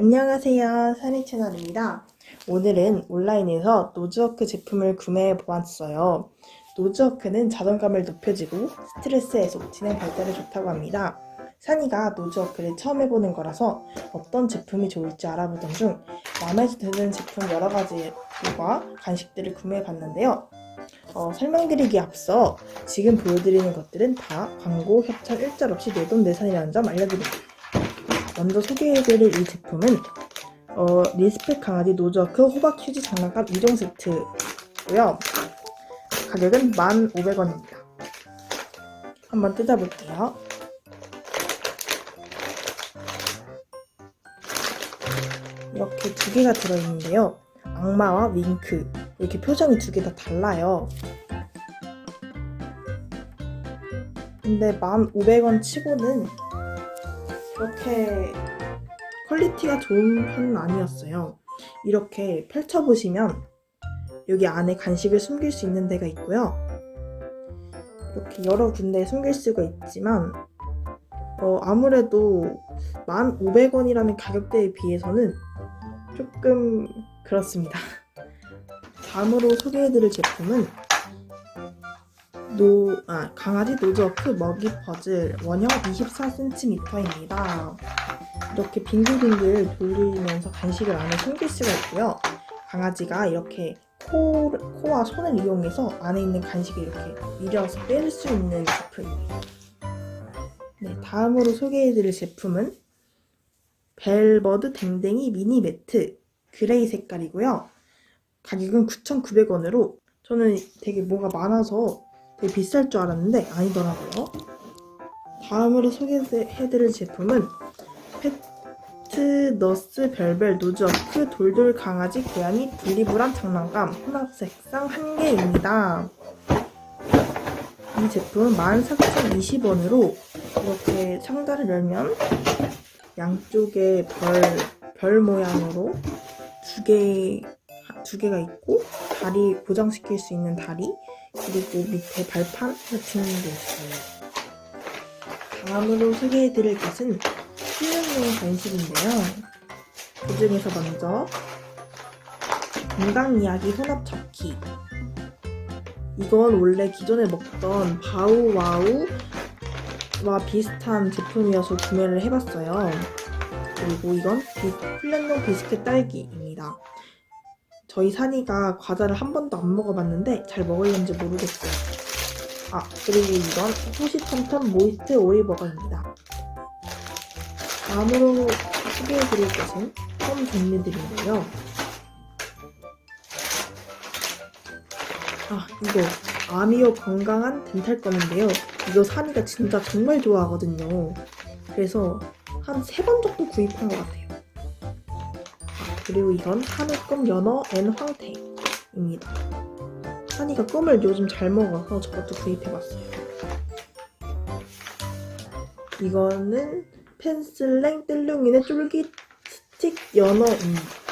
안녕하세요. 산이 채널입니다. 오늘은 온라인에서 노즈워크 제품을 구매해 보았어요. 노즈워크는 자존감을 높여주고 스트레스 해소, 진행 발달에 좋다고 합니다. 산이가 노즈워크를 처음 해보는 거라서 어떤 제품이 좋을지 알아보던 중 마음에 드는 제품 여러 가지와 간식들을 구매해 봤는데요. 어, 설명드리기 앞서 지금 보여드리는 것들은 다 광고 협찬 일절 없이 내돈내산이라는 점 알려드립니다. 먼저 소개해드릴 이 제품은 어, 리스펙 강아지 노즈워크 호박 휴지 장난감 2종 세트고요. 가격은 1,500원입니다. 한번 뜯어볼게요. 이렇게 두 개가 들어있는데요. 악마와 윙크 이렇게 표정이 두 개 다 달라요. 근데 1,500원 치고는 그렇게 퀄리티가 좋은 편은 아니었어요. 이렇게 펼쳐보시면 여기 안에 간식을 숨길 수 있는 데가 있고요. 이렇게 여러 군데에 숨길 수가 있지만 어, 아무래도 1,500원이라는 가격대에 비해서는 조금 그렇습니다. 다음으로 소개해드릴 제품은 노, 아, 강아지 노즈워크 먹이 퍼즐 원형 24cm입니다. 이렇게 빙글빙글 돌리면서 간식을 안에 숨길 수가 있고요. 강아지가 이렇게 코, 코와 손을 이용해서 안에 있는 간식을 이렇게 밀어서 뺄 수 있는 제품이에요. 네, 다음으로 소개해드릴 제품은 벨버드 댕댕이 미니 매트 그레이 색깔이고요. 가격은 9,900원으로 저는 되게 뭐가 많아서 되게 비쌀 줄 알았는데 아니더라고요. 다음으로 소개해드릴 제품은 페트 너스 별별 노즈워크 돌돌 강아지 고양이 분리불안 장난감 혼합색상 한 개입니다. 이 제품은 14,020원으로 이렇게 상자를 열면 양쪽에 별, 별 모양으로 두 개, 두 개가 있고 다리 고정시킬 수 있는 다리 그리고 밑에 발판 같은 게 있어요. 다음으로 소개해드릴 것은 수면용 간식인데요. 그 중에서 먼저 건강 이야기 혼합 척키. 이건 원래 기존에 먹던 바우와우와 비슷한 제품이어서 구매를 해봤어요. 그리고 이건 비- 훈련용 비스켓 딸기입니다. 저희 산이가 과자를 한 번도 안 먹어봤는데 잘 먹을는지 모르겠어요. 아 그리고 이건 호시탐탐 모이스트 오리버거입니다. 다음으로 소개해드릴 것은 껌 종류들인데요. 아 이거 아미오 건강한 덴탈 껌인데요. 이거 산이가 진짜 정말 좋아하거든요. 그래서 한 세 번 정도 구입한 것 같아요. 그리고 이건 한우껌 연어 앤 황태입니다. 한이가 껌을 요즘 잘 먹어서 저것도 구입해봤어요. 이거는 펜슬랭 뜰룡이네 쫄깃 스틱 연어입니다.